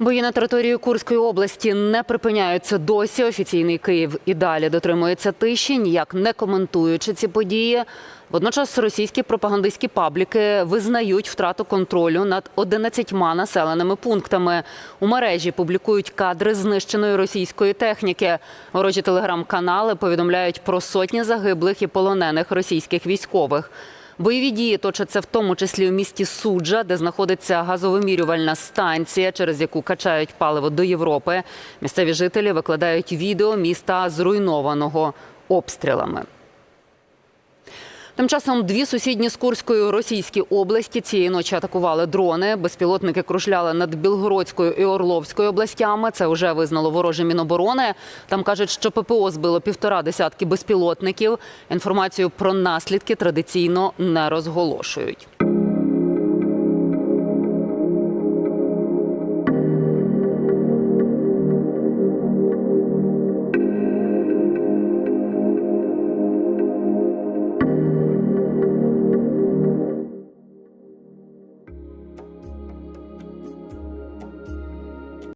Бої на території Курської області не припиняються досі. Офіційний Київ і далі дотримується тиші, ніяк не коментуючи ці події. Водночас російські пропагандистські пабліки визнають втрату контролю над 11 населеними пунктами. У мережі публікують кадри знищеної російської техніки. Ворожі телеграм-канали повідомляють про сотні загиблих і полонених російських військових. Бойові дії точаться в тому числі у місті Суджа, де знаходиться газовимірювальна станція, через яку качають паливо до Європи. Місцеві жителі викладають відео міста зруйнованого обстрілами. Тим часом дві сусідні з Курської російські області цієї ночі атакували дрони. Безпілотники кружляли над Білгородською і Орловською областями. Це вже визнало вороже міноборони. Там кажуть, що ППО збило півтора десятки безпілотників. Інформацію про наслідки традиційно не розголошують.